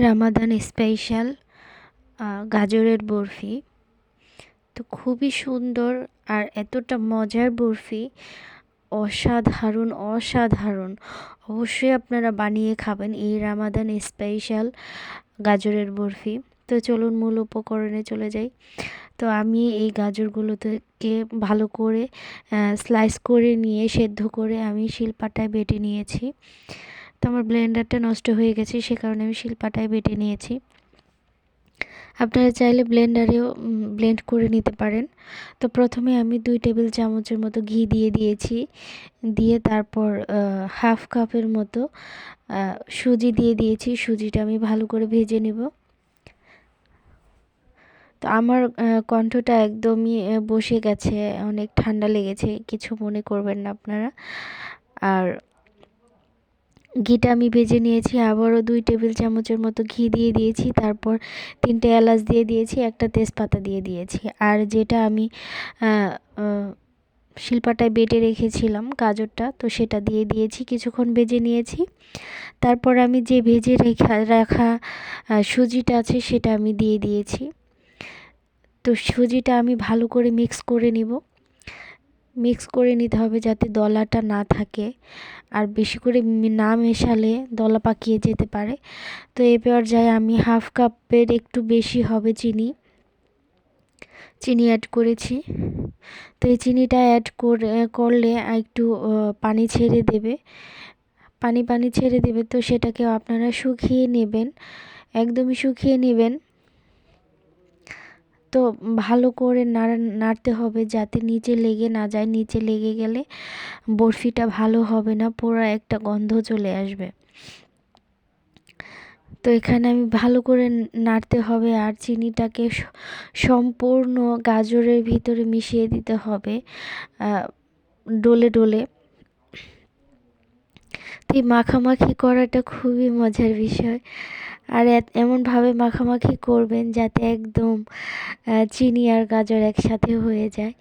Ramadan special গাজরের বরফি। তো খুবই সুন্দর আর এতটা মজার বরফি। অসাধারণ অসাধারণ। অবশ্যই আপনারা বানিয়ে খাবেন এই রামাদান স্পেশাল গাজরের বরফি। তো চলুন মূল উপকরণে চলে যাই। তো আমি এই গাজরগুলোকে ভালো করে স্লাইস করে নিয়ে, সেদ্ধ করে আমি শিলপাটায় বেটে নিয়েছি। তো আমার ব্লেন্ডারটা নষ্ট হয়ে গেছে, সে কারণে আমি শিলপাটায় বেটে নিয়েছি। আপনারা চাইলে ব্লেন্ডারেও ব্লেন্ড করে নিতে পারেন। তো প্রথমে আমি দুই টেবিল চামচের মতো ঘি দিয়ে দিয়েছি। দিয়ে তারপর হাফ কাপের মতো সুজি দিয়ে দিয়েছি। সুজিটা আমি ভালো করে ভেজে নেব। তো আমার কণ্ঠটা একদমই বসে গেছে, অনেক ঠান্ডা লেগেছে, কিছু মনে করবেন না আপনারা। আর ঘিটা আমি ভেজে নিয়েছি, আবারও দুই টেবিল চামচের মতো ঘি দিয়ে দিয়েছি, তারপর তিনটে এলাচ দিয়ে দিয়েছি, একটা তেজপাতা দিয়ে দিয়েছি। আর যেটা আমি শিল্পাটায় বেটে রেখেছিলাম গাজরটা, তো সেটা দিয়ে দিয়েছি, কিছুক্ষণ ভেজে নিয়েছি। তারপর আমি যে ভেজে রেখা, রাখা সুজিটা আছে সেটা আমি দিয়ে দিয়েছি। তো সুজিটা আমি ভালো করে মিক্স করে নিব। মিক্স করে নিতে হবে যাতে দলাটা না থাকে। আর বেশি করে না মেশালে দলা পাকিয়ে যেতে পারে। তো এ পর্যায়ে আমি হাফ কাপের একটু বেশি হবে চিনি। চিনি অ্যাড করেছি। তো এই চিনিটা অ্যাড করে, করলে একটু পানি ছেড়ে দেবে। পানি পানি ছেড়ে দেবে তো সেটাকে আপনারা শুকিয়ে নেবেন। একদমই শুকিয়ে নেবেন। তো ভালো করে নাড়া, নাড়তে হবে যাতে নিচে লেগে না যায়। নিচে লেগে গেলে বরফিটা ভালো হবে না পুরো একটা গন্ধ চলে আসবে। তো এখানে আমি ভালো করে নাড়তে হবে আর চিনিটাকে সম্পূর্ণ গাজরের ভিতরে মিশিয়ে দিতে হবে ডোলে ডোলে। তো এই মাখামাখি করাটা খুবই মজার বিষয়। আর এমনভাবে মাখামাখি করবেন যাতে একদম চিনি আর গাজর একসাথে হয়ে যায়।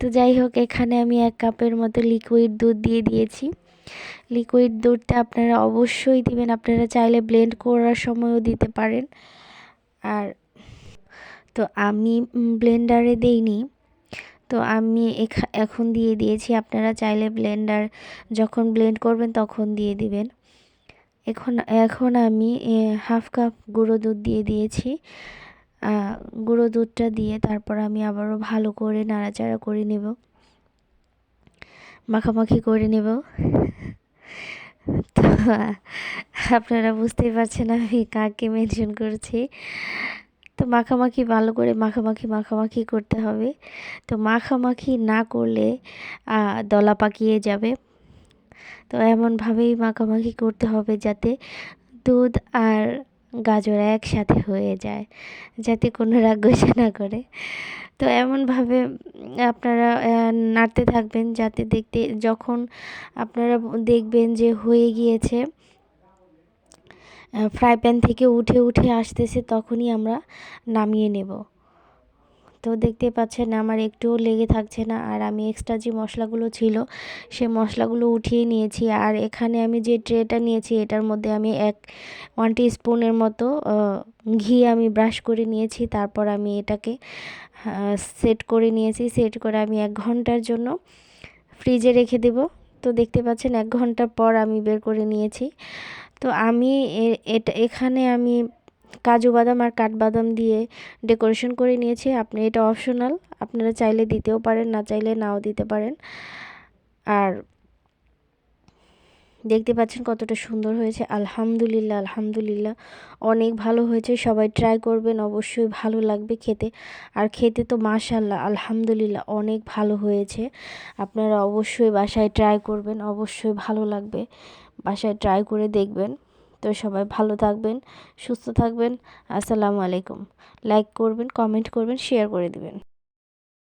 তো যাই হোক, এখানে আমি এক কাপের মতো লিকুইড দুধ দিয়ে দিয়েছি। লিকুইড দুধটা আপনারা অবশ্যই দিবেন। আপনারা চাইলে ব্লেন্ড করার সময়ও দিতে পারেন। আর তো আমি ব্লেন্ডারে দেইনি। তো আমি এখন দিয়ে দিয়েছি। আপনারা চাইলে ব্লেন্ডার যখন ব্লেন্ড করবেন তখন দিয়ে দিবেন। এখন এখন আমি হাফ কাপ গুঁড়ো দুধ দিয়ে দিয়েছি। গুঁড়ো দুধটা দিয়ে তারপর আমি আবারও ভালো করে নাড়াচাড়া করে নেব। মাখামাখি করে নেব। তো, আপনারা বুঝতেই পারছেন আমি কাকে মেনশন করছি। তো মাখামাখি, ভালো করে মাখামাখি মাখামাখি করতে হবে। তো মাখামাখি না করলে দলা পাকিয়ে যাবে। তো এমনভাবেই মাখামাখি করতে হবে যাতে দুধ আর গাজর একসাথে হয়ে যায়, যাতে কোনো রাগ না করে। তো এমনভাবে আপনারা নাড়তে থাকবেন যাতে দেখতে, যখন আপনারা দেখবেন যে হয়ে গিয়েছে ফ্রাই প্যান থেকে উঠে উঠে আসতেছে, তখনই আমরা নামিয়ে নেব। তো দেখতে পাচ্ছেন আমার একটুও লেগে থাকছে না আর আমি এক্সট্রা যে মশলাগুলো ছিল, সে মশলাগুলো উঠিয়ে নিয়েছি। আর এখানে আমি যে ট্রেটা নিয়েছি, এটার মধ্যে আমি এক ওয়ান স্পুনের মতো ঘি আমি ব্রাশ করে নিয়েছি। তারপর আমি এটাকে সেট করে নিয়েছি। সেট করে আমি এক ঘণ্টার জন্য ফ্রিজে রেখে দেব। তো দেখতে পাচ্ছেন এক ঘণ্টা পর আমি বের করে নিয়েছি। তো আমি এটা, এখানে আমি কাজু বাদাম আর কাঠবাদাম দিয়ে ডেকোরেশন করে নিয়েছি। আপনি এটা অপশনাল, আপনারা চাইলে দিতেও পারেন, না চাইলে নাও দিতে পারেন। আর দেখতে পাচ্ছেন কতটা সুন্দর হয়েছে। আলহামদুলিল্লাহ আলহামদুলিল্লাহ। অনেক ভালো হয়েছে, সবাই ট্রাই করবেন, অবশ্যই ভালো লাগবে খেতে। আর খেতে তো মাশাল্লাহ আলহামদুলিল্লাহ, অনেক ভালো হয়েছে। আপনারা অবশ্যই বাসায় ট্রাই করবেন, অবশ্যই ভালো লাগবে। বাসায় ট্রাই করে দেখবেন। তো সবাই ভালো থাকবেন, সুস্থ থাকবেন। আসসালামু আলাইকুম। লাইক করবেন কমেন্ট করবেন শেয়ার করে দিবেন।